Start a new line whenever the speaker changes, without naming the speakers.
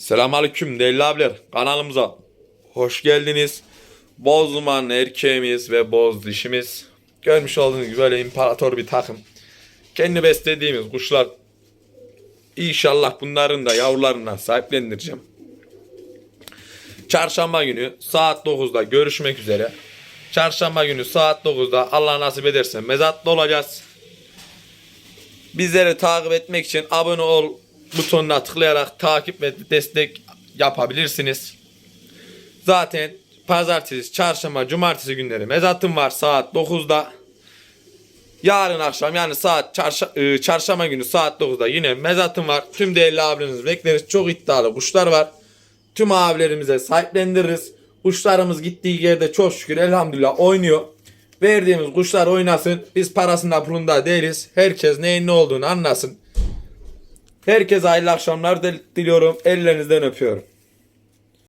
Selamünaleyküm değerli abiler. Kanalımıza hoş geldiniz. Bozduman erkeğimiz ve boz dişimiz. Görmüş olduğunuz gibi böyle imparator bir takım. Kendi beslediğimiz kuşlar. İnşallah bunların da yavrularından sahiplendireceğim. Çarşamba günü saat 9'da görüşmek üzere. Çarşamba günü saat 9'da Allah nasip ederse mezatta olacağız. Bizleri takip etmek için abone ol butonuna tıklayarak takip ve destek yapabilirsiniz. Zaten pazartesi, çarşamba, cumartesi günleri mezatım var saat 9'da. Yarın akşam yani saat çarşa, e, çarşamba günü saat 9'da yine mezatım var. Tüm değerli abilerinizi bekleriz. Çok iddialı kuşlar var. Tüm abilerimize sahiplendiririz. Kuşlarımız gittiği yerde çok şükür elhamdülillah oynuyor. Verdiğimiz kuşlar oynasın. Biz parasında pulunda değiliz. Herkes neyin ne olduğunu anlasın. Herkese hayırlı akşamlar dil- diliyorum. Ellerinizden öpüyorum.